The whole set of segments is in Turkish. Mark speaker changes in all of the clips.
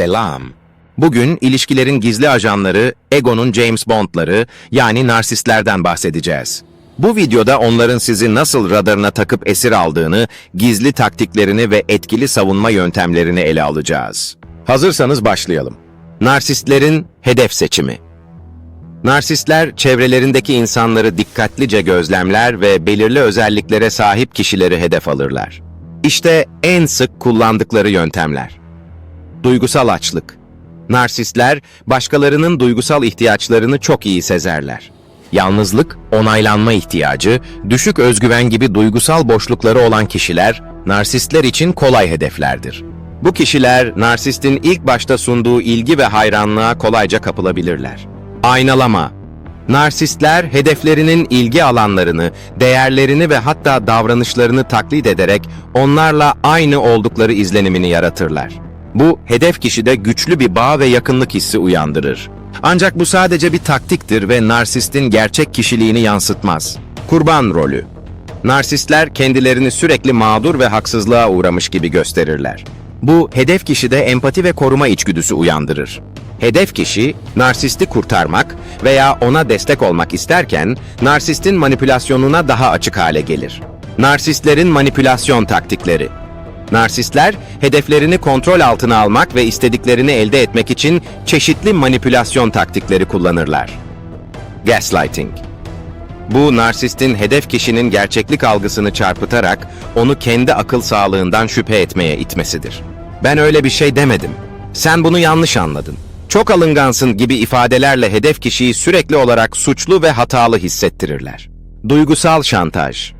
Speaker 1: Selam. Bugün ilişkilerin gizli ajanları, egonun James Bond'ları yani narsistlerden bahsedeceğiz. Bu videoda onların sizi nasıl radarına takıp esir aldığını, gizli taktiklerini ve etkili savunma yöntemlerini ele alacağız. Hazırsanız başlayalım. Narsistlerin hedef seçimi. Narsistler çevrelerindeki insanları dikkatlice gözlemler ve belirli özelliklere sahip kişileri hedef alırlar. İşte en sık kullandıkları yöntemler. Duygusal açlık. Narsistler başkalarının duygusal ihtiyaçlarını çok iyi sezerler. Yalnızlık, onaylanma ihtiyacı, düşük özgüven gibi duygusal boşlukları olan kişiler narsistler için kolay hedeflerdir. Bu kişiler narsistin ilk başta sunduğu ilgi ve hayranlığa kolayca kapılabilirler. Aynalama. Narsistler hedeflerinin ilgi alanlarını, değerlerini ve hatta davranışlarını taklit ederek onlarla aynı oldukları izlenimini yaratırlar. Bu, hedef kişide güçlü bir bağ ve yakınlık hissi uyandırır. Ancak bu sadece bir taktiktir ve narsistin gerçek kişiliğini yansıtmaz. Kurban rolü. Narsistler kendilerini sürekli mağdur ve haksızlığa uğramış gibi gösterirler. Bu, hedef kişide empati ve koruma içgüdüsü uyandırır. Hedef kişi, narsisti kurtarmak veya ona destek olmak isterken, narsistin manipülasyonuna daha açık hale gelir. Narsistlerin manipülasyon taktikleri Narsistler, hedeflerini kontrol altına almak ve istediklerini elde etmek için çeşitli manipülasyon taktikleri kullanırlar. Gaslighting Bu, narsistin hedef kişinin gerçeklik algısını çarpıtarak onu kendi akıl sağlığından şüphe etmeye itmesidir. Ben öyle bir şey demedim. Sen bunu yanlış anladın. Çok alıngansın gibi ifadelerle hedef kişiyi sürekli olarak suçlu ve hatalı hissettirirler. Duygusal şantaj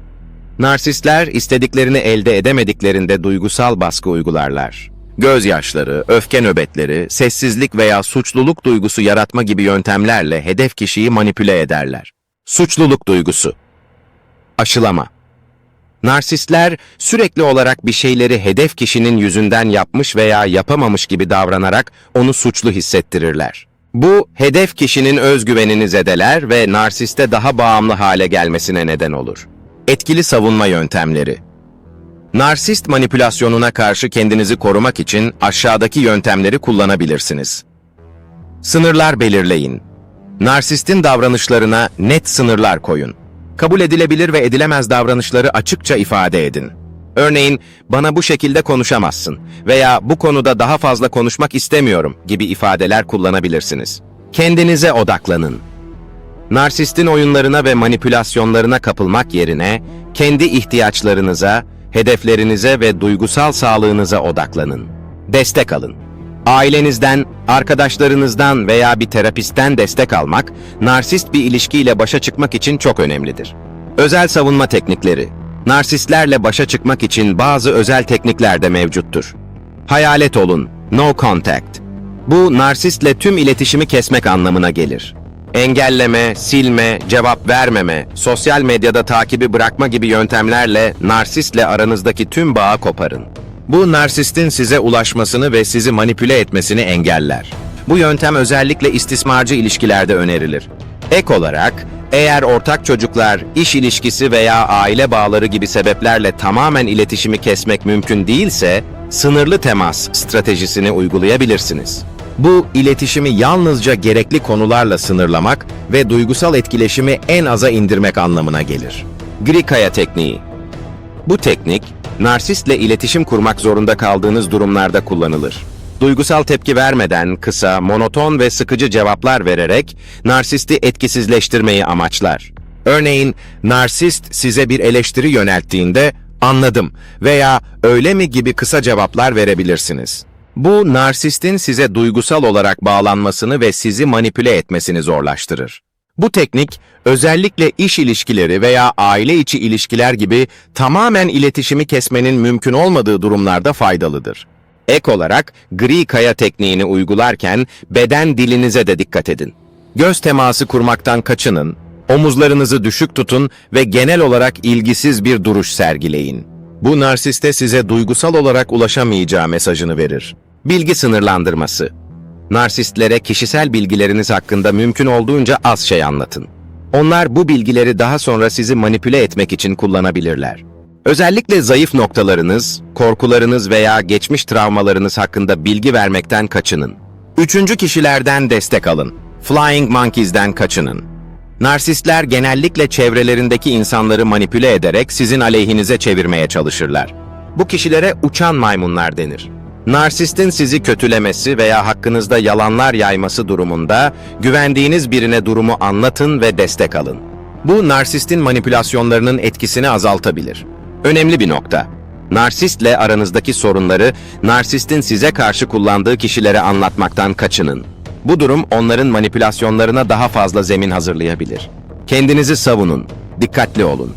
Speaker 1: Narsistler istediklerini elde edemediklerinde duygusal baskı uygularlar. Gözyaşları, öfke nöbetleri, sessizlik veya suçluluk duygusu yaratma gibi yöntemlerle hedef kişiyi manipüle ederler. Suçluluk duygusu Aşılama Narsistler sürekli olarak bir şeyleri hedef kişinin yüzünden yapmış veya yapamamış gibi davranarak onu suçlu hissettirirler. Bu, hedef kişinin özgüvenini zedeler ve narsiste daha bağımlı hale gelmesine neden olur. Etkili savunma yöntemleri Narsist manipülasyonuna karşı kendinizi korumak için aşağıdaki yöntemleri kullanabilirsiniz. Sınırlar belirleyin. Narsistin davranışlarına net sınırlar koyun. Kabul edilebilir ve edilemez davranışları açıkça ifade edin. Örneğin, bana bu şekilde konuşamazsın veya bu konuda daha fazla konuşmak istemiyorum gibi ifadeler kullanabilirsiniz. Kendinize odaklanın. Narsistin oyunlarına ve manipülasyonlarına kapılmak yerine kendi ihtiyaçlarınıza, hedeflerinize ve duygusal sağlığınıza odaklanın. Destek alın. Ailenizden, arkadaşlarınızdan veya bir terapistten destek almak, narsist bir ilişkiyle başa çıkmak için çok önemlidir. Özel savunma teknikleri. Narsistlerle başa çıkmak için bazı özel teknikler de mevcuttur. Hayalet olun, no contact. Bu, narsistle tüm iletişimi kesmek anlamına gelir. Engelleme, silme, cevap vermeme, sosyal medyada takibi bırakma gibi yöntemlerle narsistle aranızdaki tüm bağı koparın. Bu narsistin size ulaşmasını ve sizi manipüle etmesini engeller. Bu yöntem özellikle istismarcı ilişkilerde önerilir. Ek olarak, eğer ortak çocuklar, iş ilişkisi veya aile bağları gibi sebeplerle tamamen iletişimi kesmek mümkün değilse, sınırlı temas stratejisini uygulayabilirsiniz. Bu, iletişimi yalnızca gerekli konularla sınırlamak ve duygusal etkileşimi en aza indirmek anlamına gelir. Grikaya tekniği Bu teknik, narsistle iletişim kurmak zorunda kaldığınız durumlarda kullanılır. Duygusal tepki vermeden kısa, monoton ve sıkıcı cevaplar vererek narsisti etkisizleştirmeyi amaçlar. Örneğin, narsist size bir eleştiri yönelttiğinde anladım veya öyle mi gibi kısa cevaplar verebilirsiniz. Bu, narsistin size duygusal olarak bağlanmasını ve sizi manipüle etmesini zorlaştırır. Bu teknik, özellikle iş ilişkileri veya aile içi ilişkiler gibi tamamen iletişimi kesmenin mümkün olmadığı durumlarda faydalıdır. Ek olarak gri kaya tekniğini uygularken beden dilinize de dikkat edin. Göz teması kurmaktan kaçının, omuzlarınızı düşük tutun ve genel olarak ilgisiz bir duruş sergileyin. Bu narsiste size duygusal olarak ulaşamayacağı mesajını verir. Bilgi sınırlandırması. Narsistlere kişisel bilgileriniz hakkında mümkün olduğunca az şey anlatın. Onlar bu bilgileri daha sonra sizi manipüle etmek için kullanabilirler. Özellikle zayıf noktalarınız, korkularınız veya geçmiş travmalarınız hakkında bilgi vermekten kaçının. Üçüncü kişilerden destek alın. Flying Monkeys'den kaçının. Narsistler genellikle çevrelerindeki insanları manipüle ederek sizin aleyhinize çevirmeye çalışırlar. Bu kişilere uçan maymunlar denir. Narsistin sizi kötülemesi veya hakkınızda yalanlar yayması durumunda güvendiğiniz birine durumu anlatın ve destek alın. Bu narsistin manipülasyonlarının etkisini azaltabilir. Önemli bir nokta. Narsistle aranızdaki sorunları narsistin size karşı kullandığı kişilere anlatmaktan kaçının. Bu durum onların manipülasyonlarına daha fazla zemin hazırlayabilir. Kendinizi savunun, dikkatli olun.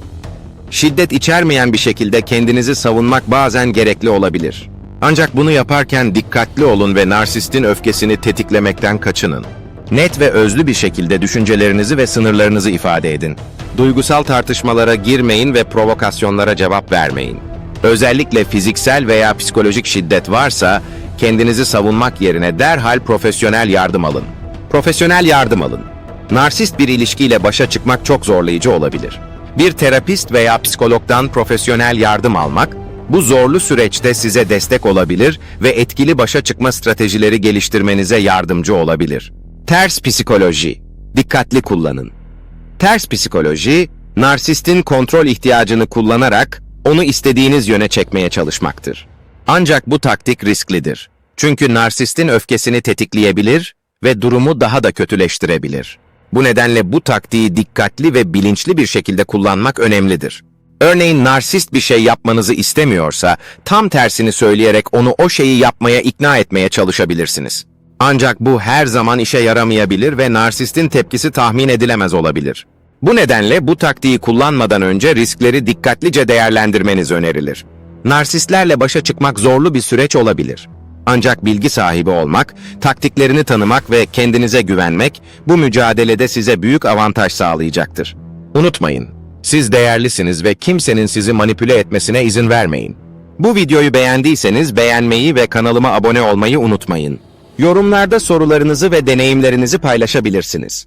Speaker 1: Şiddet içermeyen bir şekilde kendinizi savunmak bazen gerekli olabilir. Ancak bunu yaparken dikkatli olun ve narsistin öfkesini tetiklemekten kaçının. Net ve özlü bir şekilde düşüncelerinizi ve sınırlarınızı ifade edin. Duygusal tartışmalara girmeyin ve provokasyonlara cevap vermeyin. Özellikle fiziksel veya psikolojik şiddet varsa kendinizi savunmak yerine derhal profesyonel yardım alın. Profesyonel yardım alın. Narsist bir ilişkiyle başa çıkmak çok zorlayıcı olabilir. Bir terapist veya psikologdan profesyonel yardım almak, bu zorlu süreçte size destek olabilir ve etkili başa çıkma stratejileri geliştirmenize yardımcı olabilir. Ters psikoloji. Dikkatli kullanın. Ters psikoloji, narsistin kontrol ihtiyacını kullanarak onu istediğiniz yöne çekmeye çalışmaktır. Ancak bu taktik risklidir. Çünkü narsistin öfkesini tetikleyebilir ve durumu daha da kötüleştirebilir. Bu nedenle bu taktiği dikkatli ve bilinçli bir şekilde kullanmak önemlidir. Örneğin narsist bir şey yapmanızı istemiyorsa, tam tersini söyleyerek onu o şeyi yapmaya ikna etmeye çalışabilirsiniz. Ancak bu her zaman işe yaramayabilir ve narsistin tepkisi tahmin edilemez olabilir. Bu nedenle bu taktiği kullanmadan önce riskleri dikkatlice değerlendirmeniz önerilir. Narsistlerle başa çıkmak zorlu bir süreç olabilir. Ancak bilgi sahibi olmak, taktiklerini tanımak ve kendinize güvenmek bu mücadelede size büyük avantaj sağlayacaktır. Unutmayın, siz değerlisiniz ve kimsenin sizi manipüle etmesine izin vermeyin. Bu videoyu beğendiyseniz beğenmeyi ve kanalıma abone olmayı unutmayın. Yorumlarda sorularınızı ve deneyimlerinizi paylaşabilirsiniz.